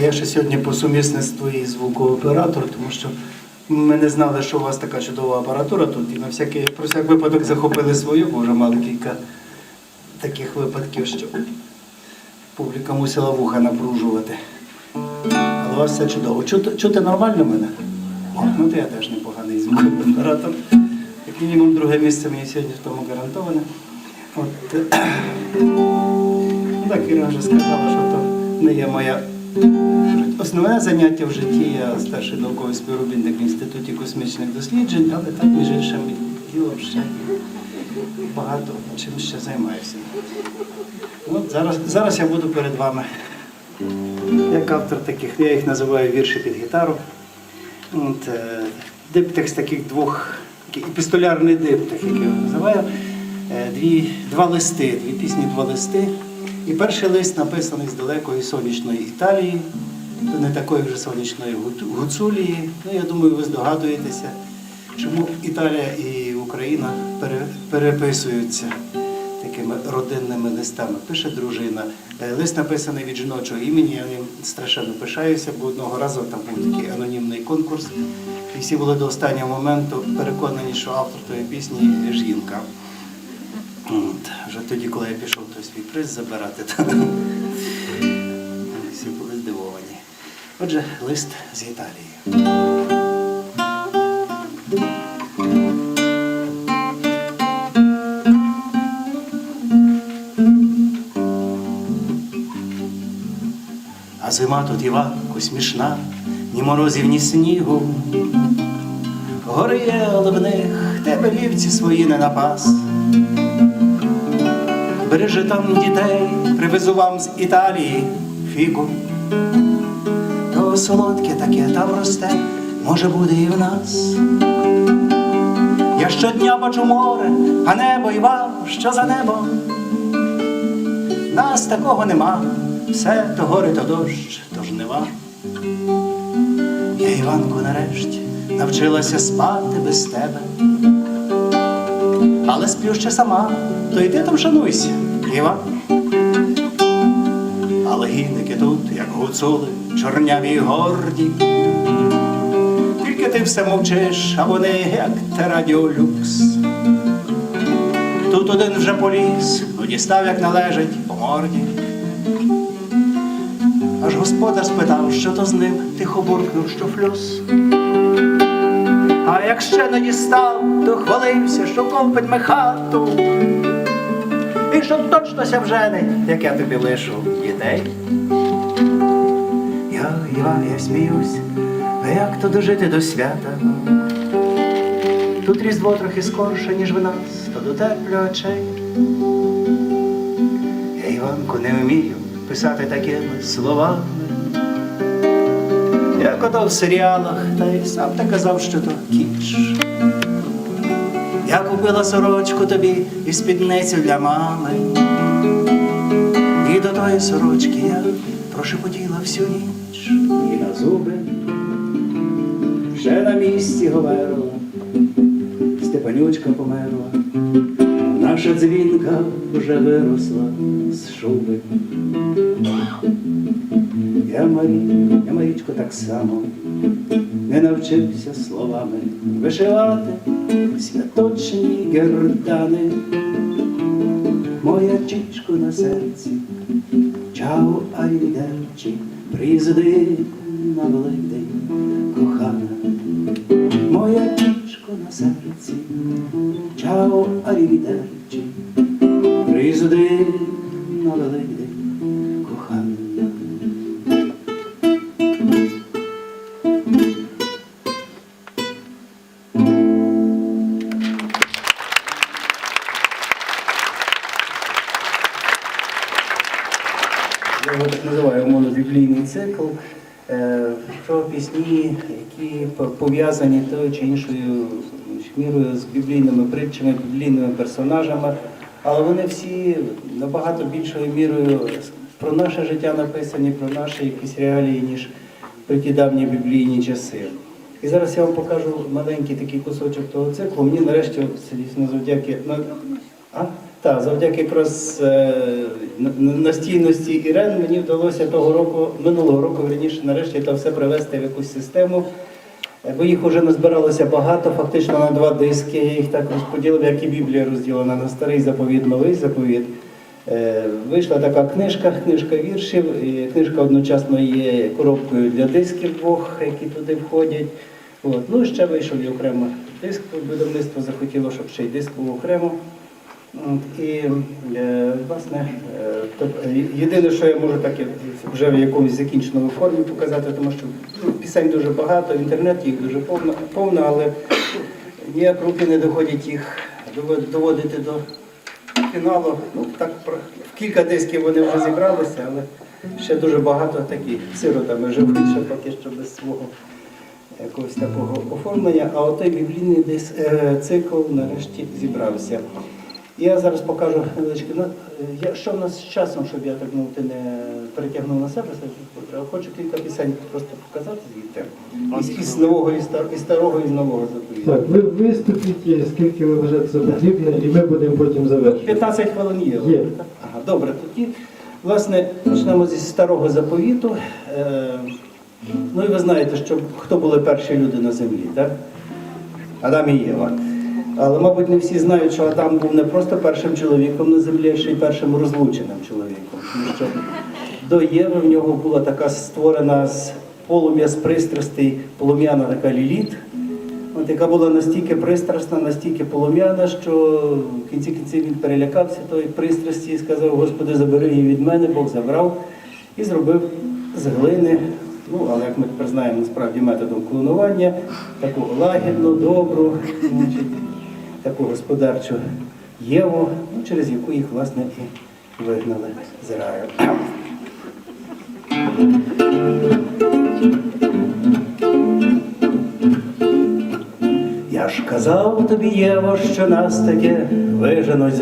Я ще сьогодні по сумісництву і звукооператор, тому що ми не знали, що у вас така чудова апаратура тут, і на всякий, про всяк випадок захопили свою, бо вже мали кілька таких випадків, що публіка мусила вуха напружувати. Але у вас все чудово. Чути, чути нормально мене? О, ну то я теж непоганий звукооператор. Як мінімум друге місце мені сьогодні в тому гарантоване. От, ну так Іра вже сказала, що то не є моя основне заняття в житті. Я старший науковий співробітник в Інституті космічних досліджень, але так, між іншим, ділом ще багато чим ще займаюся. От зараз, зараз я буду перед вами як автор таких, я їх називаю вірші під гітару. От, е, диптих з таких двох, епістолярний диптих, як я називаю. Е, Дві, два листи, дві пісні, два листи. І перший лист написаний з далекої сонячної Італії, не такої вже сонячної Гуцулії. Ну, я думаю, ви здогадуєтеся, чому Італія і Україна переписуються такими родинними листами. Пише дружина. Е, Лист написаний від жіночого імені. Я ним страшенно пишаюся, бо одного разу там був такий анонімний конкурс. І всі були до останнього моменту переконані, що автор тої пісні жінка. От, вже тоді, коли я пішов той свій приз забирати, то всі були здивовані. Отже, лист з Італії. А зима тут Іванку смішна, ні морозів, ні снігу. Гори є, але в них тебе вівці свої не напас. Бережи там дітей, привезу вам з Італії фігу. То солодке таке там росте, може буде і в нас. Я щодня бачу море, а небо і вам, що за небо. Нас такого нема, все то гори, то дощ, то жнива. Я, Іванку, нарешті навчилася спати без тебе. Але сплю ще сама, то йди там шануйся, Іван. Але гінники тут, як гуцули, чорняві горді. Тільки ти все мовчиш, а вони, як те радіолюкс. Тут один вже поліз, ну дістав, як належить, по морді. Аж господар спитав, що то з ним, тихо буркнув, що флюс. А як ще не дістав, то хвалився, що копить ми хату. І що точно ся вжене, як я тобі лишу дітей. Я, Іван, я сміюсь, а як то дожити до свята? Тут різдво трохи скорше, ніж в нас, то дотеплю очей. Я, Іванку, не вмію писати такими словами. Як ото в серіалах, та й сам ти казав, що то кіч. Я купила сорочку тобі і спідницю для мами. І до тої сорочки я прошепотіла всю ніч. І на зуби ще на місці говерла. Степанючка померла, наша дзвінка вже виросла з шуби. Я Марі, я Марічко так само не навчився словами вишивати святочні гердани. Моя чічко на серці, чао айдерчі, приїзди на великдень, кохана. Моя чічко на серці, чао айдерчі, приїзди на великдень, цикл е, про пісні, які пов'язані тою чи іншою мірою з біблійними притчами, біблійними персонажами, але вони всі набагато більшою мірою про наше життя написані, про наші якісь реалії, ніж про ті давні біблійні часи. І зараз я вам покажу маленький такий кусочок того циклу. Мені нарешті це дійсно завдяки. А? Так, завдяки якраз е, на- на- настійності Ірен мені вдалося того року, минулого року, верніше, нарешті це все привести в якусь систему. Е, Бо їх вже назбиралося багато, фактично на два диски. Я їх так розподілив, як і Біблія розділена на старий заповіт, новий заповіт. Е, Вийшла така книжка, книжка віршів. І книжка одночасно є коробкою для дисків двох, які туди входять. От. Ну і ще вийшов і окремо диск. Видавництво захотіло, щоб ще й диск був окремо. І е, власне, е, єдине, що я можу так вже в якомусь закінченому формі показати, тому що ну, пісень дуже багато, в інтернеті їх дуже повно, але ніяк руки не доходять їх доводити до фіналу. Ну, так, в кілька дисків вони вже зібралися, але ще дуже багато таких сиротами живуть, ще поки що без свого якогось такого оформлення, а отой біблійний е, цикл нарешті зібрався. Я зараз покажу е, що в нас з часом, щоб я так мовити, не перетягнув на себе, хочу кілька пісень просто показати звідти. Із, із нового, із старого, і з нового заповіту. Так, ви виступіть, скільки ви вважаєте це потрібно, і ми будемо потім завершувати. 15 хвилин є. Є. Ага, добре, тоді, власне, почнемо зі старого заповіту. Е, ну і ви знаєте, що хто були перші люди на землі, так? Адам і Єва. Але, мабуть, не всі знають, що Адам був не просто першим чоловіком на землі, а ще й першим розлученим чоловіком. Тому що до Єви в нього була така створена з полум'я з пристрастей, полум'яна така ліліт, от, яка була настільки пристрасна, настільки полум'яна, що в кінці кінців він перелякався тої пристрасті і сказав, Господи, забери її від мене, Бог забрав і зробив з глини, ну, але як ми тепер знаємо, насправді методом клонування, таку лагідну, добру, таку господарчу Єву, ну, через яку їх, власне, і вигнали з раю. Я ж казав тобі, Єво, що нас таке виженуть